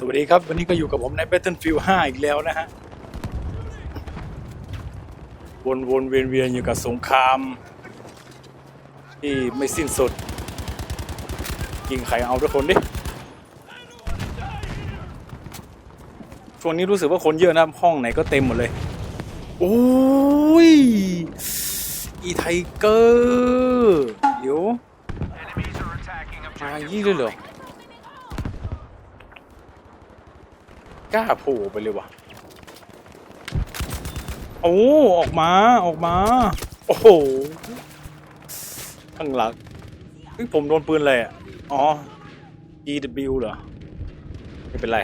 สวัสดีครับ วันนี้ก็อยู่กับผมใน Battlefield 5 อีกแล้วนะฮะ วนวนเวียนเวียนอยู่กับสงคราม ที่ไม่สิ้นสุดยิงใครเอาทุกคนดิ ช่วงนี้รู้สึกว่าคนเยอะนะ ห้องไหนก็เต็มหมดเลย โอ้ย อีไทเกอร์ เดี๋ยว Enemies are attacking มา objective ยี่เลยเหรอ กล้าโผล่ไปเลยวะโอ้ออกมาออกมา โอ้โหข้างหลังเฮ้ยผมโดนปืนอะไรอะอ๋อ EW เหรอ ไม่เป็นไร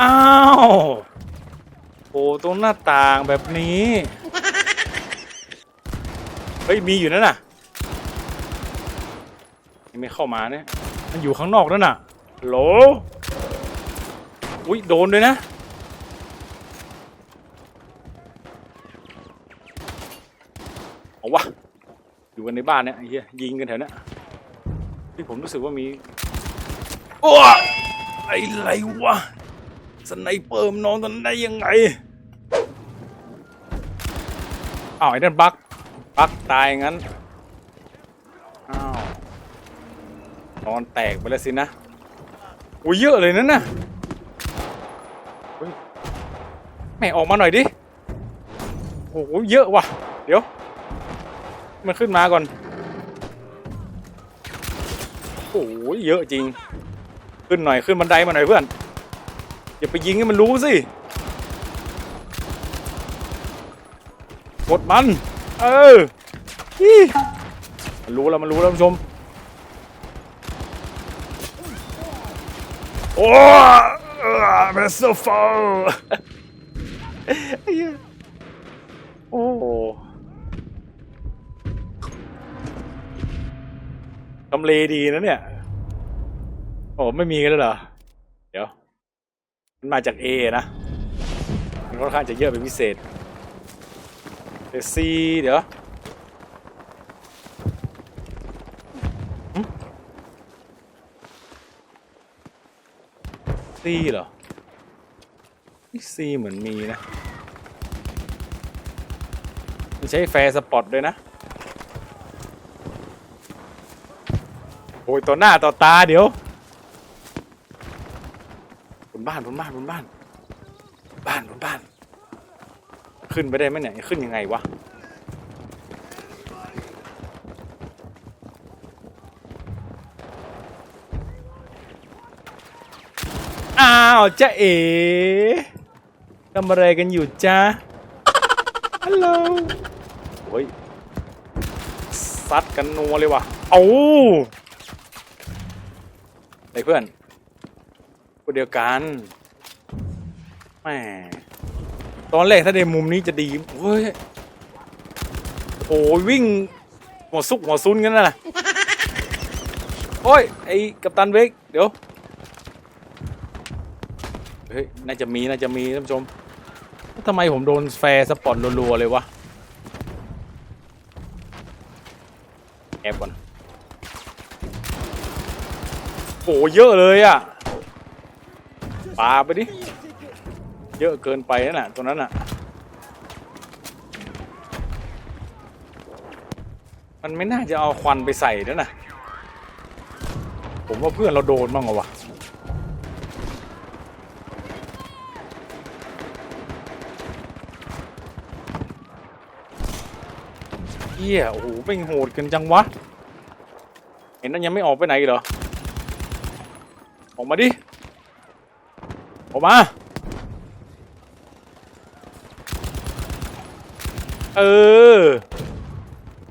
อ้าวโอ้ตรงหน้าต่างแบบนี้ เฮ้ย มีอยู่นั่นน่ะยังไม่เข้ามาเนี่ย มันอยู่ข้างนอกนั่นน่ะ โหล อุ้ยโดนด้วยนะ เอาวะ อยู่กันในบ้านเนี่ยไอ้เหี้ยยิงกันแถวเนี้ยที่ผมรู้สึกว่ามีโอ้ไอ้ไรวะ สไนเปอร์มันนอนตอนนั้นได้ยังไง อ้าวไอ้นั่นบักบักตายงั้น อ้าว นอนแตกไปแล้วสินะ อ้ยเยอะเลยนั่นน่ะเฮ้ยแม่ออกมาหน่อยดิโอ้โหเยอะว่ะ เดี๋ยว มันขึ้นมาก่อน โอ้โหเยอะจริง ขึ้นหน่อยขึ้นบันไดมาหน่อยเพื่อน อย่าไปยิงให้มันรู้สิกดมัน เออดีมันรู้แล้วมันรู้แล้วผู้ชม โอ้เมสโซฟอลโอ้ทำเลดีนะเนี่ย โอ้ไม่มีกันแล้วเหรอ เดี๋ยว มันมาจาก A นะ มันค่อนข้างจะเยอะเป็นพิเศษเดี๋ยว C เดี๋ยว ซีเหรอซีเหมือนมีนะมันใช้แฟร์สปอตด้วยนะ โอ้ยต่อหน้าต่อตาเดี๋ยวบนบ้านบนบ้านบนบ้าน บ้านบนบ้าน ขึ้นไปได้ไหมเนี่ย ขึ้นยังไงวะ อ้าวจ๊ะเอ๋ทำอะไรกันอยู่จ๊ะฮัลโหลโอ้ยซัดกันนัวเลยว่ะเอาไอ้เพื่อนคนเดียวกันแหมตอนแรกถ้าในมุมนี้จะดีเฮ้ยโอ้ยวิ่งหัวซุกหัวซุนกันนะโอ้ยไอ้กัปตันเบกเดี๋ยว เฮ้ย น่าจะมีน่าจะมีท่านผู้ชมทำไมผมโดนแฟร์สปอตรัวๆเลยวะ แอบก่อนโอ้เยอะเลยอะปาไปดิ เยอะเกินไปนั่นน่ะตรงนั้นน่ะ มันไม่น่าจะเอาควันไปใส่นั่นน่ะผมว่าเพื่อนเราโดนบ้างเหรอวะ ฮียโอ้โหเป็นโหดกันจังวะ เห็นนั่นยังไม่ออกไปไหนอีกเหรอ ออกมาดิ ออกมา เออ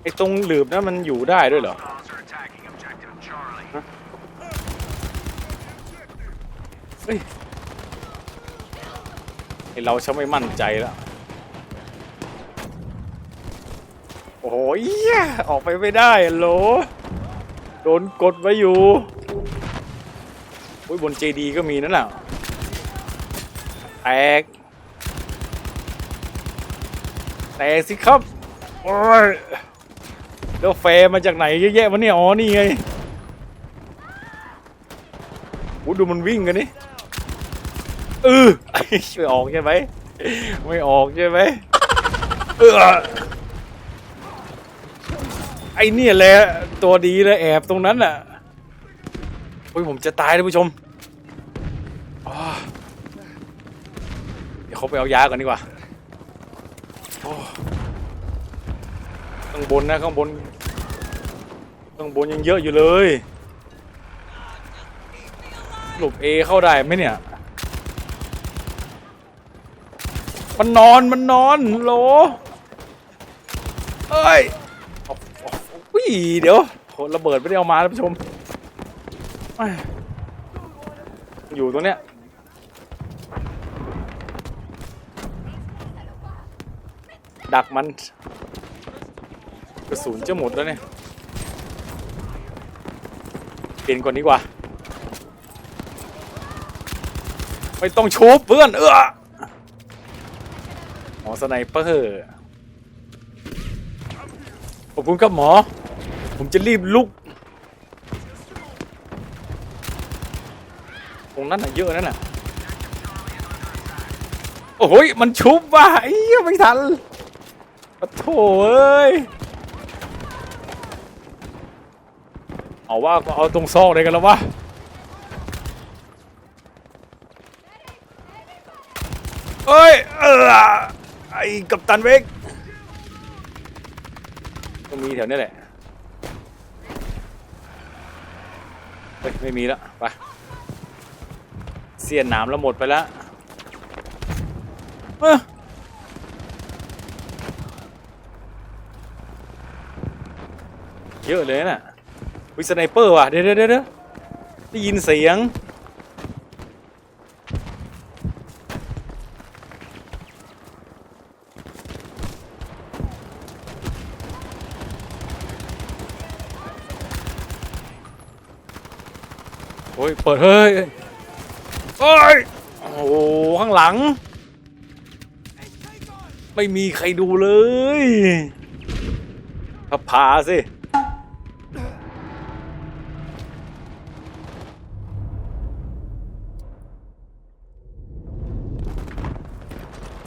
ไอตรงหลืบนั้นมันอยู่ได้ด้วยเหรอเฮ้ยเราชักไม่มั่นใจแล้ว โอ้ยออกไปไม่ได้โหลโดนกดไว้อยู่อุ้ยบนเจดีก็มีนั่นแหละแตกแตกสิครับโอ้ยแล้วแฟร์มาจากไหนเยอะแยะวะเนี่ยอ๋อนี่ไงโอ้ดูมันวิ่งกันนี่เออไม่ออกใช่ไหมไม่ออกใช่ไหมเออ ไอเนี่ยแหละตัวดีเลยแอบตรงนั้นน่ะโอ้ยผมจะตายท่านผู้ชมอ้าเดี๋ยวเขาไปเอายาก่อนดีกว่าข้างบนนะข้างบนข้างบนยังเยอะอยู่เลยหลบเอเข้าได้ไหมเนี่ย มันนอนมันนอนโหลเอ้ย เดี๋ยวระเบิดไม่ได้เอามาท่านผู้ชม อยู่ตรงเนี้ยดักมันกระสุนจะหมดแล้วเนี่ยเปลี่ยนก่อนดีกว่า ไม่ต้องชูบเพื่อน เออหมอสไนเปอร์ขอบคุณครับหมอ ผมจะรีบลุก ตรงนั้นน่ะเยอะนั่นน่ะ โอ้โหยมันชุบว่ะไอ้เหี้ยไม่ทันปะโถเอ้ย เอาว่าก็เอาตรงซอกเลยกันแล้ววะเอ้ย เออไอ้กัปตันเวกก็มีแถวนี้แหละ เฮ้ย ไม่มีแล้วไปเสียนหนามแล้วหมดไปแล้วเยอะเลยน่ะวิสไนเปอร์ว่ะ เดี๋ยวเดี๋ยวเดี๋ยวได้ยินเสียง เปิดเฮ้ยโอ้ยโอ้โหข้างหลัง ไม่มีใครดูเลยพาพาสิ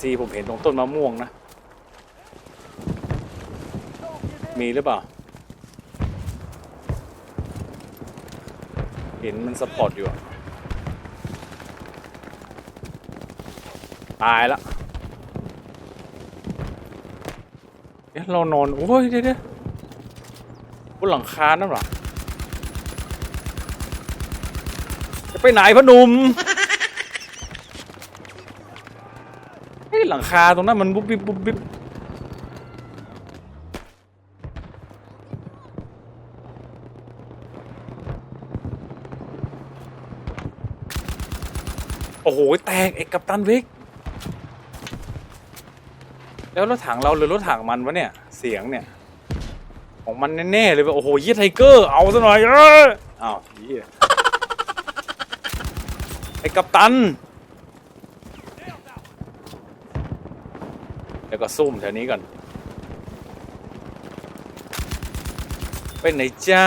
ซีผมเห็นตรงต้นมะม่วงนะ มีหรือเปล่า เห็นมันสปอตอยู่อะตายละเอ๊ะเรานอน โอ้ยเดี๋ยวเดี๋ยวบนหลังคานั่นเหรอ จะไปไหนพอหนุ่มเฮ้ยหลังคาตรงนั้นมันบุ๊บบิ๊บบุ๊บบิ๊บโอ้โห แตกไอ้กัปตันวิก แล้วรถถังเราหรือรถถังมันวะเนี่ย เสียงเนี่ย ของมันแน่ๆเลยว่าโอ้โหยี่ไทเกอร์เอาซะหน่อยเอออ้าวเหี้ยไอ้กัปตัน แล้วก็ซุ่มแถวนี้ก่อนไปไหนจ้า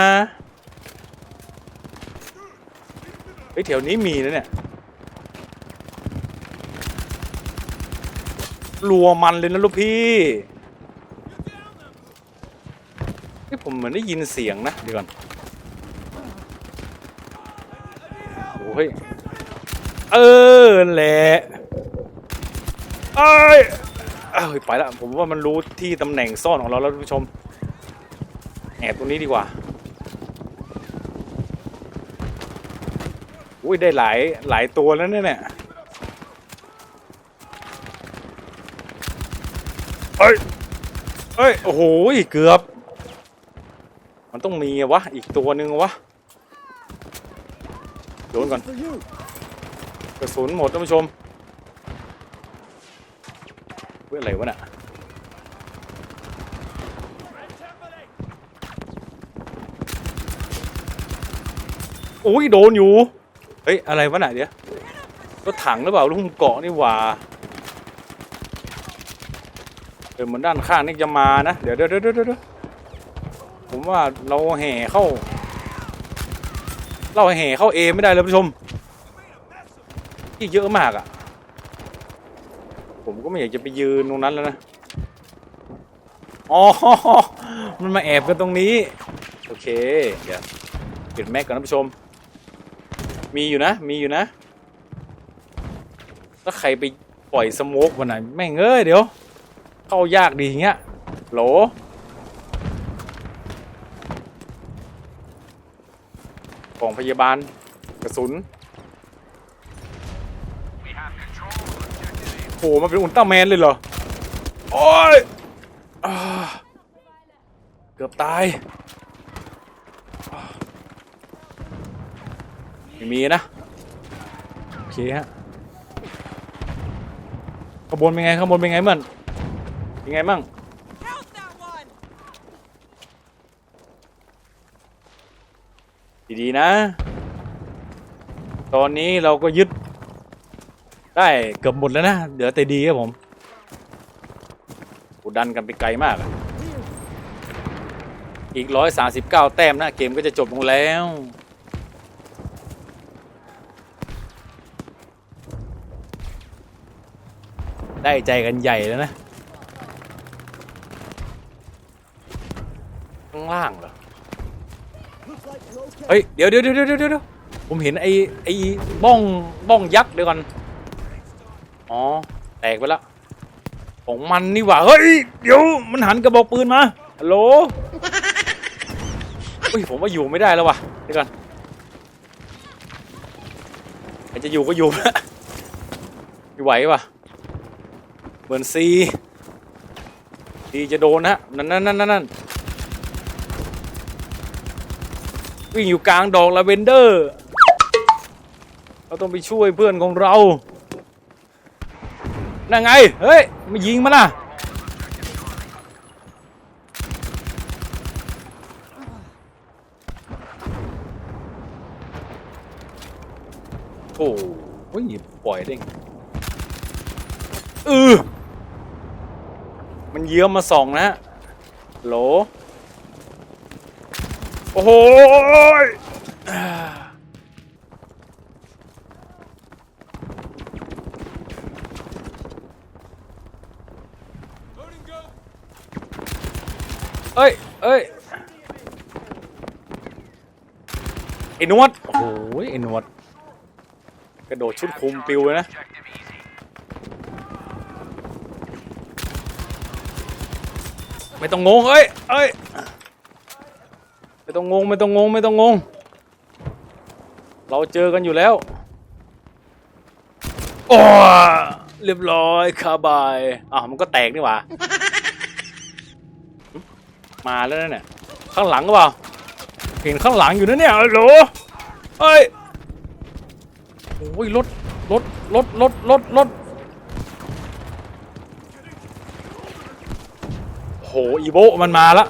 เฮ้ยแถวนี้มีนะเนี่ย รัวมันเลยนะลูกพี่เฮ้ยผมเหมือนได้ยินเสียงนะเดี๋ยวก่อนโอ้ยเออแหละเอ้ยอ้าวไปละผมว่ามันรู้ที่ตำแหน่งซ่อนของเราแล้วท่านผู้ชม แอบตรงนี้ดีกว่าอุ้ยได้หลายหลายตัวแล้วเนี่ยเนี่ยเอ้ยเอ้ย โอ้โหเกือบ มันต้องมีวะ อีกตัวหนึ่งวะ โดนก่อน กระสุนหมดท่านผู้ชมเพื่ออะไรวะน่ะโอ้ยโดนอยู่ เฮ้ย อะไรวะน่ะเดี๋ยวรถถังหรือเปล่าลูกเกาะนี่หว่า เดินเหมือนด้านข้างนี่จะมานะเดี๋ยวเดี๋ยวเดี๋ยวเดี๋ยวเดี๋ยวผมว่าเราแห่เข้า เราแห่เข้าเอไม่ได้เลยผู้ชมที่เยอะมากอะ่ะ ผมก็ไม่อยากจะไปยืนตรงนั้นแล้วนะ อ๋อ มันมาแอบกันตรงนี้ โอเค เดี๋ยวปิดแม็กก่อนนะผู้ชม มีอยู่นะ มีอยู่นะ ถ้าใครไปปล่อยสโมกวันไหนแม่งเอ้ยเดี๋ยว เข้ายากดีอย่างเงี้ยโหลกล่องพยาบาลกระสุนโอ้โหมันเป็นอุลตร้าแมนเลยเหรอ โอ้ยอเกือบตาย ไม่มีนะ โอเคฮะขบวนเป็นไงขบวนเป็นไงมัน เป็นไงมั่งดีๆนะ ตอนนี้เราก็ยึด ได้เกือบหมดแล้วนะ เหลือแต่ดีครับผมกูดันกันไปไกลมากอะอีกร้อยสาสิบเก้าแต้มนะ เกมก็จะจบลงแล้วได้ใจกันใหญ่แล้วนะ ข้างล่างเหรอ เฮ้ย เดี๋ยวเดี๋ยวเดี๋ยวเดี๋ยวเดี๋ยวผมเห็นไอ้ไอ้บ้องบ้องยักษ์เดี๋ยวก่อน อ๋อ แตกไปแล้วของมันนี่หว่า เฮ้ย เดี๋ยวมันหันกระบอกปืนมา ฮัลโหลเฮ้ยผมว่าอยู่ไม่ได้แล้วว่ะเดี๋ยวก่อนใครจะอยู่ก็อยู่ไม่ไหวว่ะเหมือนซีซีจะโดนนะนั่นนั่นนั่นนั่น วิ่งอยู่กลางดอกลาเวนเดอร์ เราต้องไปช่วยเพื่อนของเรา นั่นไง เฮ้ยมายิงมาล่ะโอ้โหปล่อยได้ไงเออมันเยื้อมมาส่องนะโหล โอ้โหยอ่าเอ้ยเอ้ยไอ้หนวดโอ้โหไอ้หนวดกระโดดชุดคุมปิวเลยนะ Objective easy. ไม่ต้องงงเอ้ยเอ้ย ไม่ต้องงงไม่ต้องงงไม่ต้องงง เราเจอกันอยู่แล้วโอ้เรียบร้อยคาบายอะมันก็แตกนี่หว่า มาแล้วนะเนี่ย ข้างหลังก็เปล่า เห็นข้างหลังอยู่นะเนี่ยฮัลโหลเฮ้ยโอ้ยรถรถรถรถรถรถโหอีโบมันมาละ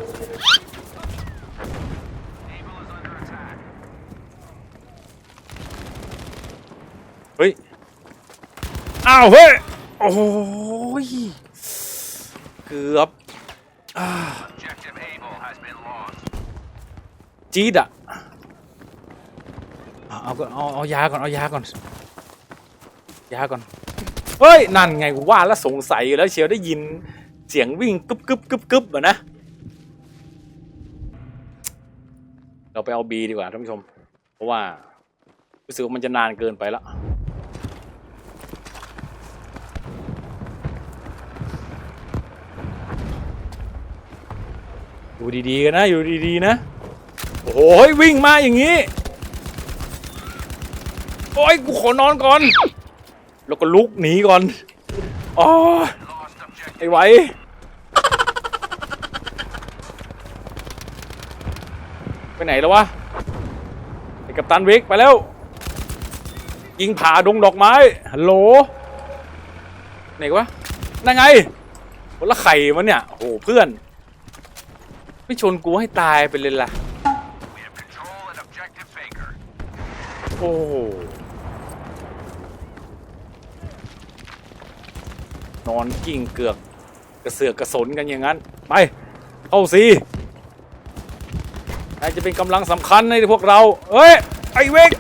เฮ้ย อ้าว เฮ้ย โอ้ย เกือบอ่า Objective Able has been lost. จี๊ดอะเอาเอาก่อนเอาเอายาก่อน เอายาก่อน ยาก่อน เฮ้ย นั่นไงกูว่าแล้วสงสัยอยู่แล้วเชียวได้ยินเสียงวิ่งกึบกึบกึบกึบอะนะ เราไปเอาบีดีกว่าท่านผู้ชม เพราะว่ารู้สึกว่ามันจะนานเกินไปแล้ว อยู่ดีๆกันนะ อยู่ดีๆนะ โอ้โหวิ่งมาอย่างนี้ โอ้ยกูขอนอนก่อน แล้วก็ลุกหนีก่อน อ๋อ ไอ้ไหวไปไหนแล้ววะไอ้กัปตันวิกไปแล้ว ยิงผ่าดงดอกไม้ ฮัลโหล ไหนวะนั่นไงคนละไข่มันเนี่ย โอ้โหเพื่อน ไม่ชนกูให้ตายไปเลยล่ะ โอ้โหนอนกิ้งเกือก กระเสือกกระสนกันอย่างนั้น ไป เข้าสินายจะเป็นกำลังสำคัญในพวกเราเฮ้ย ไอเวก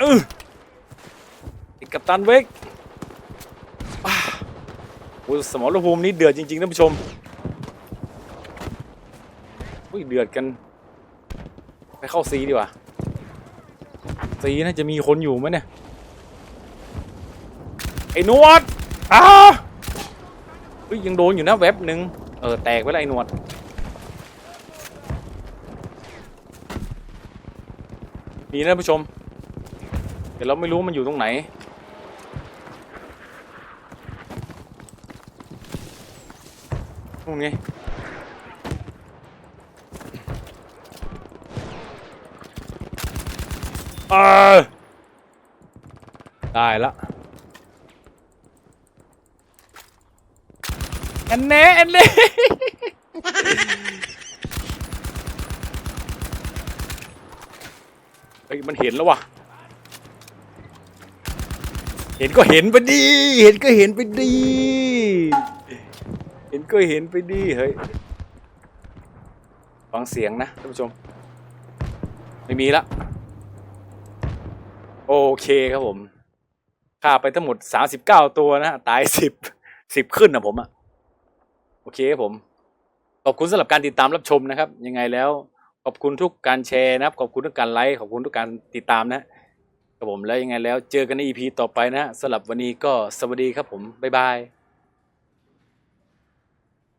เออไอกับตันเวกอ่าโอ้สมรภูมินี้เดือดจริงๆท่านผู้ชม เดือดกัน ไปเข้าซีดีกว่าซีน่าจะมีคนอยู่ไหมเนี่ย ไอ้หนวดอ้าเฮ้ยยังโดนอยู่นะแว็บหนึ่งเออ แตกไปแล้วไอ้หนวดมีนะผู้ชม เดี๋ยวเราไม่รู้มันอยู่ตรงไหนตรงไง เออได้ละอันเน่อันเน่เฮ้ยมันเห็นแล้ววะเห็นก็เห็นไปดี เห็นก็เห็นไปดี เห็นก็เห็นไปดี เฮ้ย ฟังเสียงนะท่านผู้ชม ไม่มีละ โอเคครับผมฆ่าไปทั้งหมดสามสิบเก้าตัวนะตายสิบสิบขึ้นนะผมอะโอเคครับผมขอบคุณสำหรับการติดตามรับชมนะครับ ยังไงแล้ว ขอบคุณทุกการแชร์นะครับ ขอบคุณทุกการไลค์ขอบคุณทุกการติดตามนะครับผมแล้วยังไงแล้วเจอกันในอีพีต่อไปนะสำหรับวันนี้ก็สวัสดีครับผมบ๊ายบาย